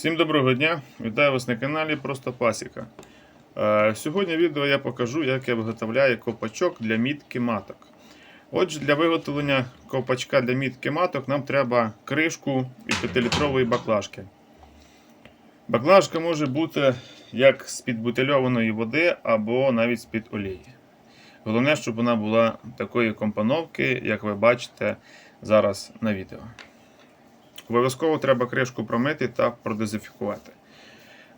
Всім доброго дня! Вітаю вас на каналі Просто Пасіка. Е, Сьогодні відео я покажу, як я виготовляю ковпачок для мітки маток. Отже, для виготовлення ковпачка для мітки маток нам треба кришку від 5-літрової баклажки. Баклажка може бути як з-під бутильованої води або навіть з-під олії. Головне, щоб вона була такої компоновки, як ви бачите зараз на відео. Обов'язково треба кришку промити та продезінфікувати.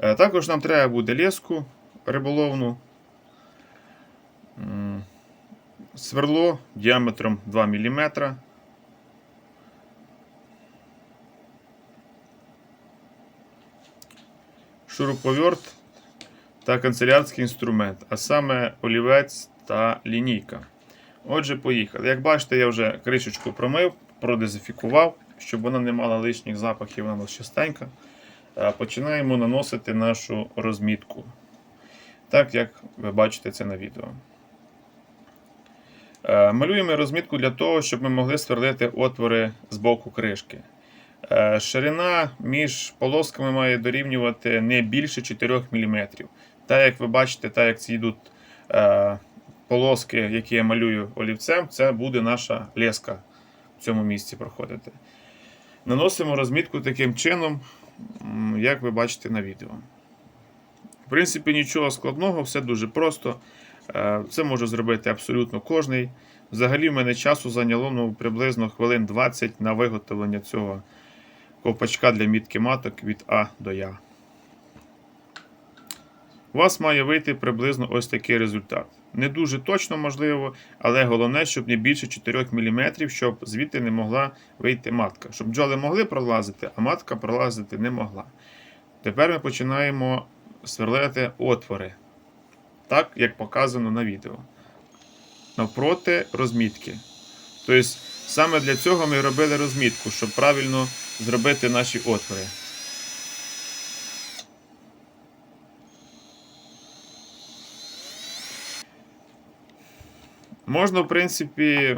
Е, Також нам треба буде леску риболовну, сверло діаметром 2 мм. Шуруповерт та канцелярський інструмент, а саме олівець та лінійка. Отже, поїхали. Як бачите, я вже кришечку промив, продезінфікував, щоб вона не мала лишніх запахів, вона у чистенька. Е, Починаємо наносити нашу розмітку. Так як ви бачите це на відео. Е, Малюємо розмітку для того, щоб ми могли сверлити отвори з боку кришки. Е, Ширина між полосками має дорівнювати не більше 4 мм. Так як ви бачите, так як ці йдуть полоски, які я малюю олівцем, це буде наша леска в цьому місці проходити. Наносимо розмітку таким чином, як ви бачите на відео. В принципі, нічого складного, все дуже просто. Е, Це може зробити абсолютно кожний. Взагалі, в мене часу зайняло ну, приблизно хвилин 20 на виготовлення цього ковпачка для мітки маток від А до Я. У вас має вийти приблизно ось такий результат. Не дуже точно можливо, але головне, щоб не більше 4 мм, щоб звідти не могла вийти матка. Щоб бджоли могли пролазити, а матка пролазити не могла. Тепер ми починаємо сверлити отвори, так як показано на відео. Навпроти розмітки. Тобто, саме для цього ми робили розмітку, щоб правильно зробити наші отвори. Можна, в принципі,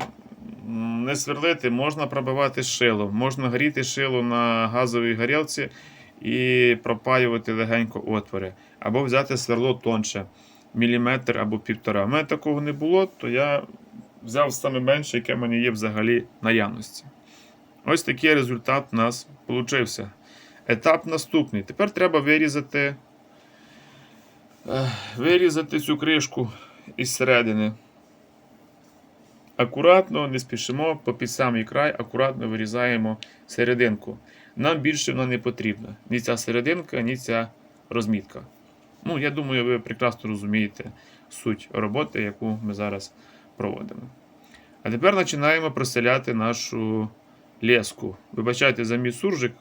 не сверлити, можна пробивати шило, можна гріти шило на газовій горілці і пропаювати легенько отвори. Або взяти сверло тонше, міліметр або півтора. У мене такого не було, то я взяв саме менше, яке в мене є взагалі наявності. Ось такий результат у нас вийшов. Етап наступний. Тепер треба вирізати, е, вирізати цю кришку із середини. Акуратно, не спішимо, по під самий край, акуратно вирізаємо серединку. Нам більше вона не потрібна. Ні ця серединка, ні ця розмітка. Ну, я думаю, ви прекрасно розумієте суть роботи, яку ми зараз проводимо. А тепер починаємо проселяти нашу леску. Вибачайте за мій суржик.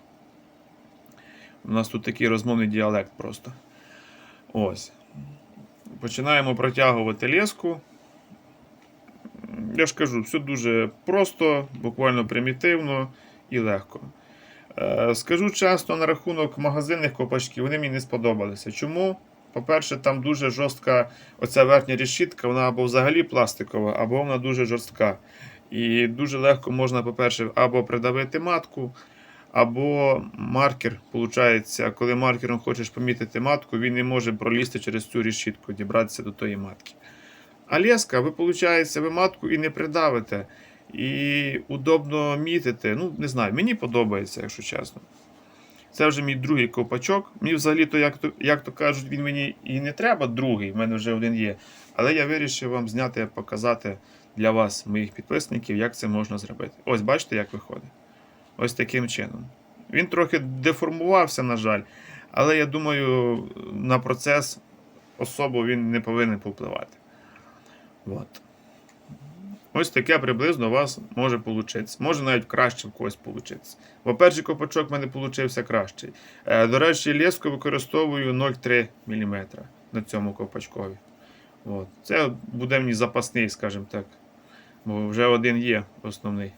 У нас тут такий розмовний діалект просто. Ось. Починаємо протягувати леску. Я ж кажу, все дуже просто, буквально примітивно і легко. Е, Скажу чесно на рахунок магазинних копачків, вони мені не сподобалися. Чому? По-перше, там дуже жорстка оця верхня решітка, вона або взагалі пластикова, або вона дуже жорстка. І дуже легко можна, по-перше, або придавити матку, або маркер. Получається, коли маркером хочеш помітити матку, він не може пролізти через цю решітку, дібратися до тої матки. А леска, ви, виходить, ви матку і не придавите. І удобно мітити. Ну, не знаю, мені подобається, якщо чесно. Це вже мій другий ковпачок. Мені взагалі-то, як то, як то кажуть, він мені і не треба другий, в мене вже один є. Але я вирішив вам зняти, показати для вас, моїх підписників, як це можна зробити. Ось бачите, як виходить. Ось таким чином. Він трохи деформувався, на жаль, але я думаю, на процес особо він не повинен повпливати. От. Ось таке приблизно у вас може вийти. Може навіть краще в когось вийти. Бо перший копачок в мене вийшов кращий. Е, До речі, леску використовую 0,3 мм на цьому копачкові. От. Це буде мені запасний, скажімо так. Бо вже один є основний.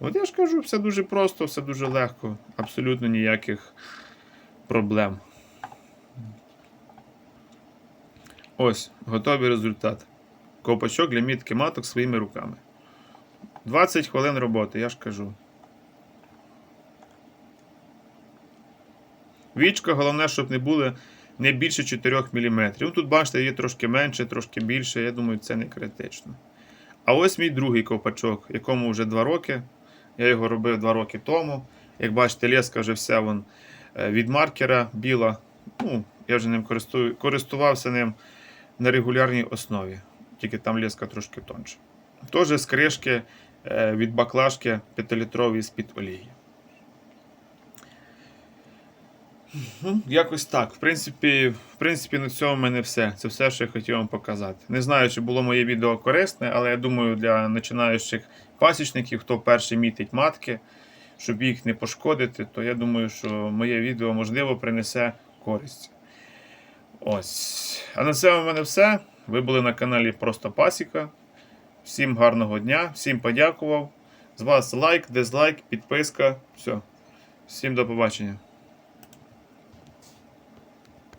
От я ж кажу, все дуже просто, все дуже легко, абсолютно ніяких проблем. Ось, готовий результат. Ковпачок для мітки маток своїми руками. 20 хвилин роботи, я ж кажу. Вічка, головне, щоб не були не більше 4 мм. Ну, тут, бачите, є трошки менше, трошки більше. Я думаю, це не критично. А ось мій другий ковпачок, якому вже 2 роки. Я його робив 2 роки тому. Як бачите, леска вже вся вон, е, від маркера біла. Ну, я вже ним користую, користувався ним на регулярній основі. Тільки там леска трошки тонша. Теж з кришки е, від баклажки 5-літрової з-під олії. Якось так. В принципі, в принципі, на цьому в мене все. Це все, що я хотів вам показати. Не знаю, чи було моє відео корисне, але я думаю, для починаючих пасічників, хто перший мітить матки, щоб їх не пошкодити, то я думаю, що моє відео можливо принесе користь. Ось. А на цьому в мене все. Ви були на каналі Просто Пасіка. Всім гарного дня, всім подякував. З вас лайк, дизлайк, підписка. Все. Всім до побачення.